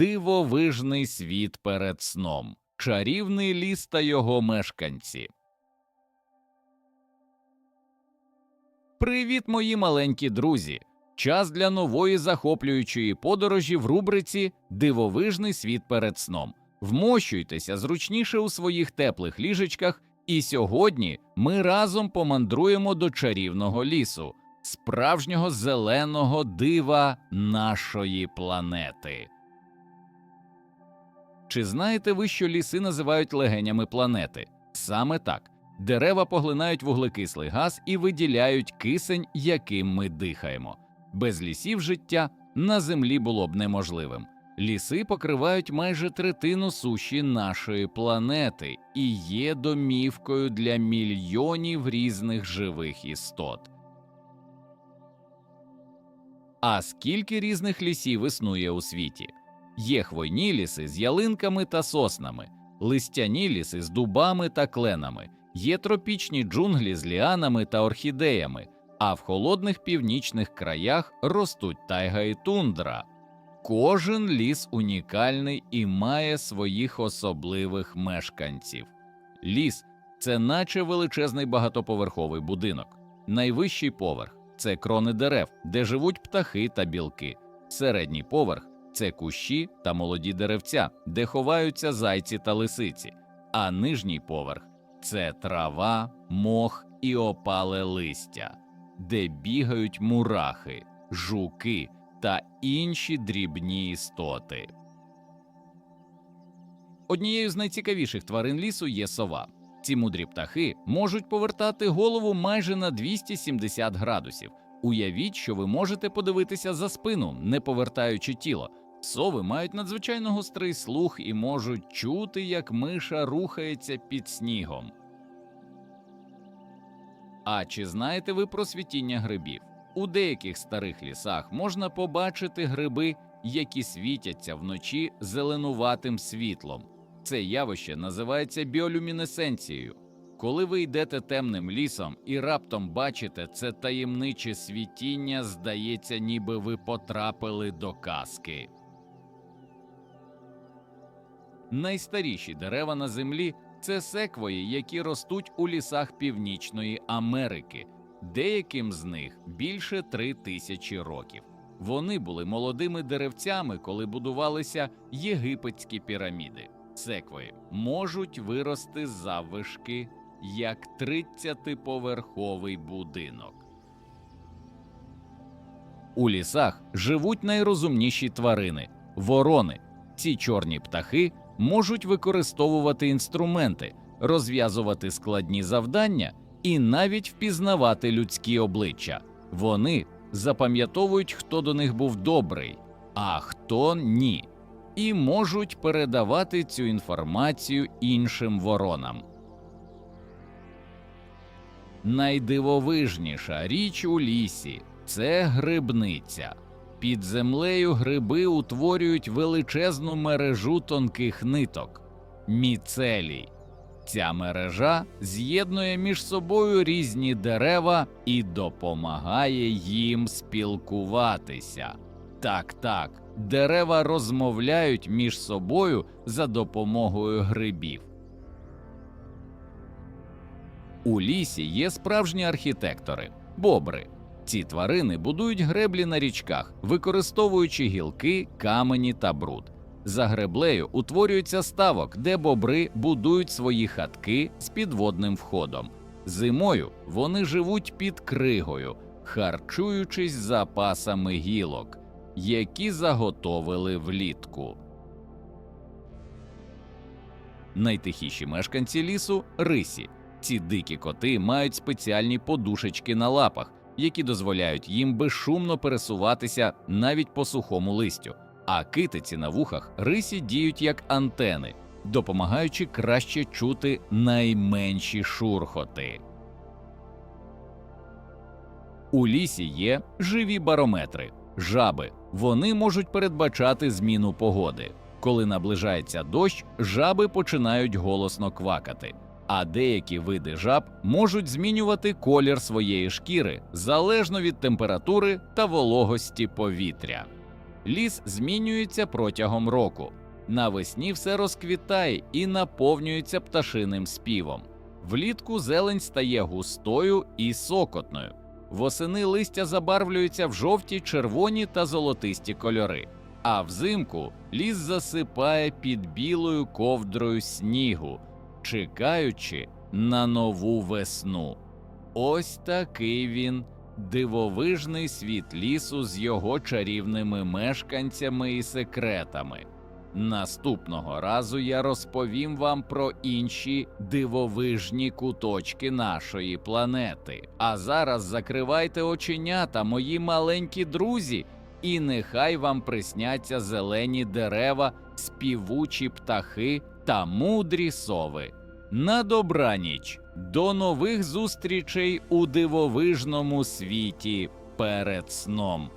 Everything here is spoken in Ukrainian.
Дивовижний світ перед сном, чарівний ліс та його мешканці. Привіт, мої маленькі друзі! Час для нової захоплюючої подорожі в рубриці Дивовижний світ перед сном. Вмощуйтеся зручніше у своїх теплих ліжечках, і сьогодні ми разом помандруємо до чарівного лісу, справжнього зеленого дива нашої планети. Чи знаєте ви, що ліси називають легенями планети? Саме так. Дерева поглинають вуглекислий газ і виділяють кисень, яким ми дихаємо. Без лісів життя на землі було б неможливим. Ліси покривають майже третину суші нашої планети і є домівкою для мільйонів різних живих істот. А скільки різних лісів існує у світі? Є хвойні ліси з ялинками та соснами, листяні ліси з дубами та кленами, є тропічні джунглі з ліанами та орхідеями, а в холодних північних краях ростуть тайга і тундра. Кожен ліс унікальний і має своїх особливих мешканців. Ліс це наче величезний багатоповерховий будинок. Найвищий поверх це крони дерев, де живуть птахи та білки. Середній поверх це кущі та молоді деревця, де ховаються зайці та лисиці. А нижній поверх це трава, мох і опале листя, де бігають мурахи, жуки та інші дрібні істоти. Однією з найцікавіших тварин лісу є сова. Ці мудрі птахи можуть повертати голову майже на 270 градусів. Уявіть, що ви можете подивитися за спину, не повертаючи тіло. Сови мають надзвичайно гострий слух і можуть чути, як миша рухається під снігом. А чи знаєте ви про світіння грибів? У деяких старих лісах можна побачити гриби, які світяться вночі зеленуватим світлом. Це явище називається біолюмінесенцією. Коли ви йдете темним лісом і раптом бачите це таємниче світіння, здається, ніби ви потрапили до казки. Найстаріші дерева на землі це секвої, які ростуть у лісах Північної Америки. Деяким з них більше три тисячі років. Вони були молодими деревцями, коли будувалися єгипетські піраміди. Секвої можуть вирости заввишки як 30-поверховий будинок. У лісах живуть найрозумніші тварини ворони. Ці чорні птахи можуть використовувати інструменти, розв'язувати складні завдання і навіть впізнавати людські обличчя. Вони запам'ятовують, хто до них був добрий, а хто ні, і можуть передавати цю інформацію іншим воронам. Найдивовижніша річ у лісі це грибниця. Під землею гриби утворюють величезну мережу тонких ниток міцелій. Ця мережа з'єднує між собою різні дерева і допомагає їм спілкуватися. Так, так, дерева розмовляють між собою за допомогою грибів. У лісі є справжні архітектори бобри. Ці тварини будують греблі на річках, використовуючи гілки, камені та бруд. За греблею утворюється ставок, де бобри будують свої хатки з підводним входом. Зимою вони живуть під кригою, харчуючись запасами гілок, які заготовили влітку. Найтихіші мешканці лісу рисі. Ці дикі коти мають спеціальні подушечки на лапах, які дозволяють їм безшумно пересуватися навіть по сухому листю, а китиці на вухах рисі діють як антени, допомагаючи краще чути найменші шурхоти. У лісі є живі барометри, жаби. Вони можуть передбачати зміну погоди. Коли наближається дощ, жаби починають голосно квакати а деякі види жаб можуть змінювати колір своєї шкіри залежно від температури та вологості повітря. Ліс змінюється протягом року. Навесні все розквітає і наповнюється пташиним співом. Влітку зелень стає густою і сокотною. Восени листя забарвлюються в жовті, червоні та золотисті кольори. А взимку ліс засипає під білою ковдрою снігу, чекаючи на нову весну. Ось такий він дивовижний світ лісу з його чарівними мешканцями і секретами. Наступного разу я розповім вам про інші дивовижні куточки нашої планети. А зараз закривайте оченята, мої маленькі друзі, і нехай вам присняться зелені дерева, співучі птахи та мудрі сови. На добраніч! До нових зустрічей у дивовижному світі перед сном.